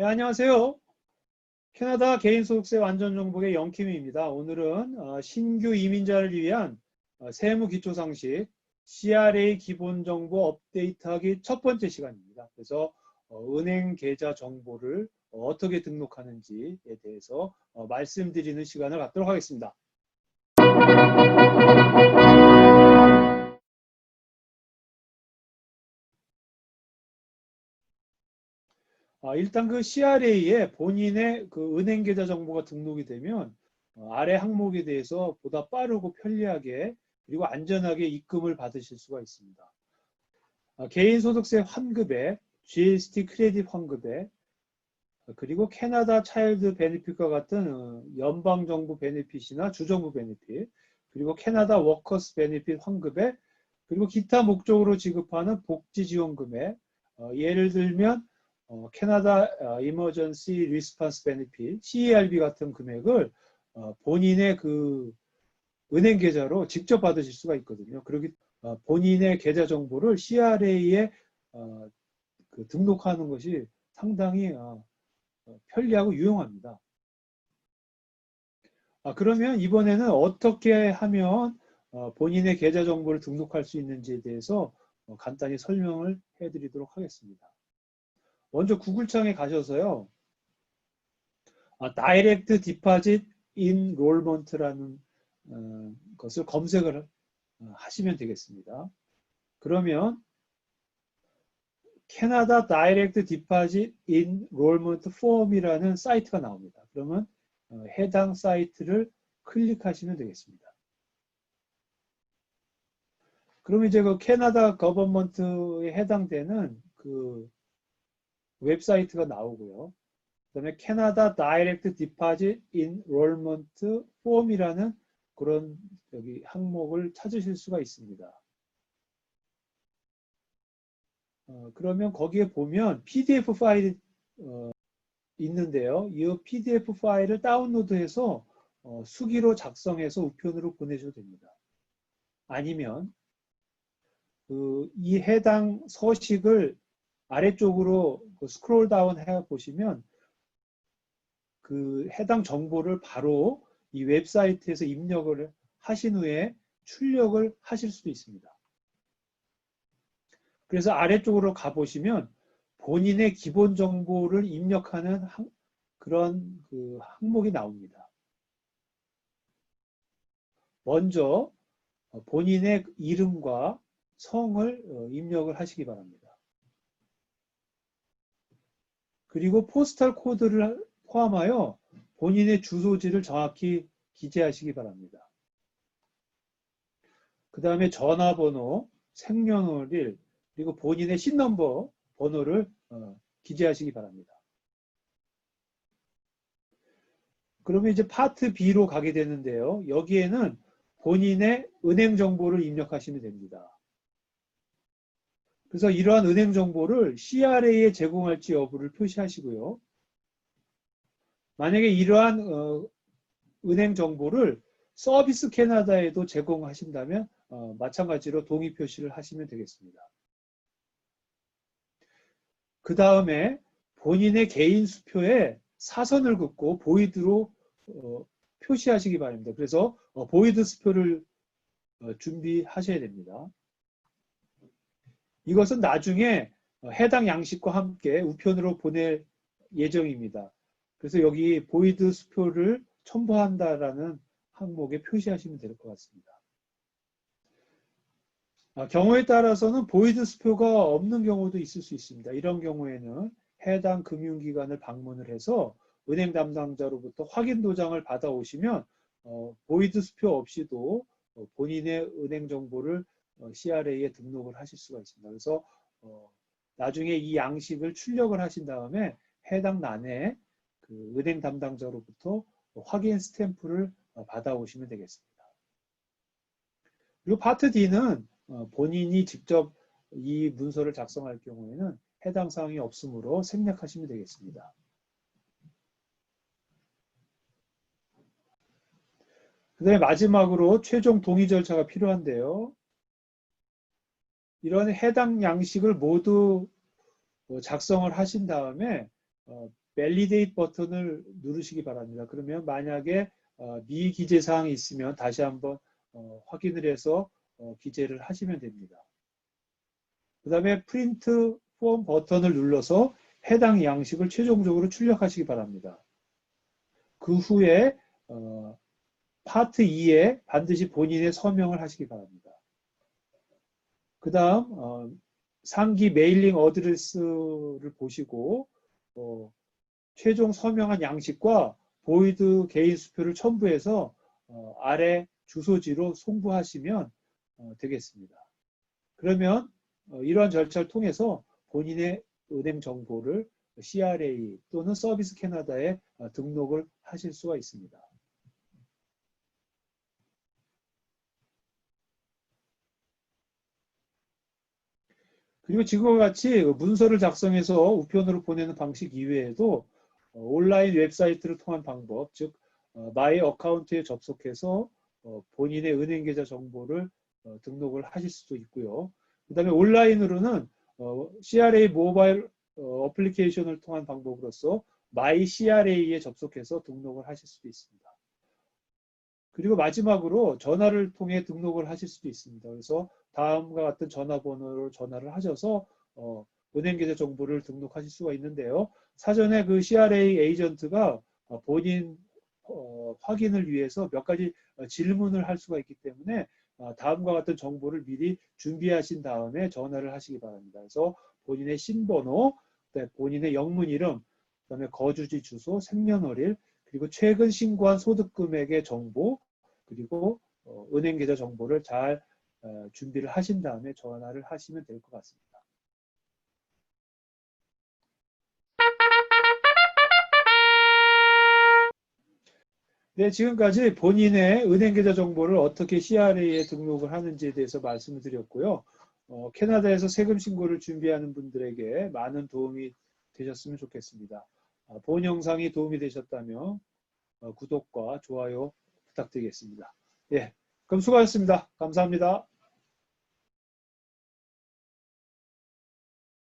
네, 안녕하세요. 캐나다 개인소득세 완전정복의 영킴입니다. 오늘은 어, 신규 이민자를 위한 어, 세무 기초상식 CRA 기본정보 업데이트하기 첫 번째 시간입니다. 그래서 어, 은행 계좌 정보를 어떻게 등록하는지에 대해서 말씀드리는 시간을 갖도록 하겠습니다. 아, 일단 그 CRA에 본인의 그 은행 계좌 정보가 등록이 되면 어, 아래 항목에 대해서 보다 빠르고 편리하게 그리고 안전하게 입금을 받으실 수가 있습니다. 아, 개인소득세 환급액, GST 크레딧 환급액, 그리고 캐나다 차일드 베네핏과 같은 어, 연방정부 베네핏이나 주정부 베네핏, 그리고 캐나다 워커스 베네핏 환급액, 그리고 기타 목적으로 지급하는 복지지원금액, 어, 예를 들면 어, 캐나다 어, 이머전시 리스판스 베네핏 CERB 같은 금액을 어, 본인의 그 은행 계좌로 직접 받으실 수가 있거든요. 그러기 어, 본인의 계좌 정보를 CRA에 어, 그 등록하는 것이 상당히 어, 편리하고 유용합니다. 아, 그러면 이번에는 어떻게 하면 본인의 계좌 정보를 등록할 수 있는지에 대해서 간단히 설명을 해드리도록 하겠습니다. 먼저 구글창에 가셔서요. 아, 다이렉트 디파짓 인롤먼트라는 어, 것을 검색을 어, 하시면 되겠습니다. 그러면 캐나다 다이렉트 디파짓 인롤먼트 폼이라는 사이트가 나옵니다. 그러면 어, 해당 사이트를 클릭하시면 되겠습니다. 그러면 이제 그 캐나다 거버먼트에 해당되는 그 웹사이트가 나오고요. 그 다음에 캐나다 다이렉트 디파짓 인롤먼트 폼이라는 그런 여기 항목을 찾으실 수가 있습니다. 어, 그러면 거기에 보면 PDF 파일이 어, 있는데요. 이 PDF 파일을 다운로드해서 어, 수기로 작성해서 우편으로 보내셔도 됩니다. 아니면 그 이 해당 서식을 아래쪽으로 그 스크롤 다운 해 보시면 그 해당 정보를 바로 이 웹사이트에서 입력을 하신 후에 출력을 하실 수도 있습니다. 그래서 아래쪽으로 가보시면 본인의 기본 정보를 입력하는 그런 그 항목이 나옵니다. 먼저 본인의 이름과 성을 어, 입력을 하시기 바랍니다. 그리고 포스탈 코드를 포함하여 본인의 주소지를 정확히 기재하시기 바랍니다. 그 다음에 전화번호, 생년월일, 그리고 본인의 신넘버 번호를 어, 기재하시기 바랍니다. 그러면 이제 파트 B로 가게 되는데요. 여기에는 본인의 은행 정보를 입력하시면 됩니다. 그래서 이러한 은행 정보를 CRA에 제공할지 여부를 표시하시고요. 만약에 이러한 어, 은행 정보를 서비스 캐나다에도 제공하신다면 어, 마찬가지로 동의 표시를 하시면 되겠습니다. 그 다음에 본인의 개인 수표에 사선을 긋고 보이드로 어, 표시하시기 바랍니다. 그래서 어, 보이드 수표를 어, 준비하셔야 됩니다. 이것은 나중에 해당 양식과 함께 우편으로 보낼 예정입니다. 그래서 여기 보이드 수표를 첨부한다라는 항목에 표시하시면 될 것 같습니다. 아, 경우에 따라서는 보이드 수표가 없는 경우도 있을 수 있습니다. 이런 경우에는 해당 금융기관을 방문을 해서 은행 담당자로부터 확인 도장을 받아오시면 어, 보이드 수표 없이도 어, 본인의 은행 정보를 어, CRA에 등록을 하실 수가 있습니다. 그래서 어, 나중에 이 양식을 출력을 하신 다음에 해당 난에 그 은행 담당자로부터 확인 스탬프를 어, 받아오시면 되겠습니다. 그리고 파트 D는 어, 본인이 직접 이 문서를 작성할 경우에는 해당 사항이 없으므로 생략하시면 되겠습니다. 그 다음에 마지막으로 최종 동의 절차가 필요한데요. 이런 해당 양식을 모두 뭐 작성을 하신 다음에 어, validate 버튼을 누르시기 바랍니다. 그러면 만약에 어, 미기재 사항이 있으면 다시 한번 어, 확인을 해서 어, 기재를 하시면 됩니다. 그 다음에 프린트 폼 버튼을 눌러서 해당 양식을 최종적으로 출력하시기 바랍니다. 그 후에 어, 파트 2에 반드시 본인의 서명을 하시기 바랍니다. 그 다음 어, 상기 메일링 어드레스를 보시고 어, 최종 서명한 양식과 보이드 개인 수표를 첨부해서 어, 아래 주소지로 송부하시면 어, 되겠습니다. 그러면 어, 이러한 절차를 통해서 본인의 은행 정보를 CRA 또는 서비스 캐나다에 어, 등록을 하실 수가 있습니다. 그리고 지금과 같이 문서를 작성해서 우편으로 보내는 방식 이외에도 어, 온라인 웹사이트를 통한 방법, 즉 어, 마이 어카운트에 접속해서 어, 본인의 은행 계좌 정보를 어, 등록을 하실 수도 있고요. 그 다음에 온라인으로는 어, CRA 모바일 어, 어플리케이션을 통한 방법으로서 마이 CRA에 접속해서 등록을 하실 수도 있습니다. 그리고 마지막으로 전화를 통해 등록을 하실 수도 있습니다. 그래서 다음과 같은 전화번호로 전화를 하셔서 어, 은행 계좌 정보를 등록하실 수가 있는데요. 사전에 그 CRA 에이전트가 어, 본인 어, 확인을 위해서 몇 가지 어, 질문을 할 수가 있기 때문에 어, 다음과 같은 정보를 미리 준비하신 다음에 전화를 하시기 바랍니다. 그래서 본인의 신번호, 본인의 영문 이름, 그다음에 거주지 주소, 생년월일, 그리고 최근 신고한 소득 금액의 정보, 그리고 어, 은행 계좌 정보를 잘 어, 준비를 하신 다음에 전화를 하시면 될 것 같습니다. 네, 지금까지 본인의 은행 계좌 정보를 어떻게 CRA에 등록을 하는지에 대해서 말씀을 드렸고요. 어, 캐나다에서 세금 신고를 준비하는 분들에게 많은 도움이 되셨으면 좋겠습니다. 어, 본 영상이 도움이 되셨다면 어, 구독과 좋아요 부탁드리겠습니다. 예, 그럼 수고하셨습니다. 감사합니다.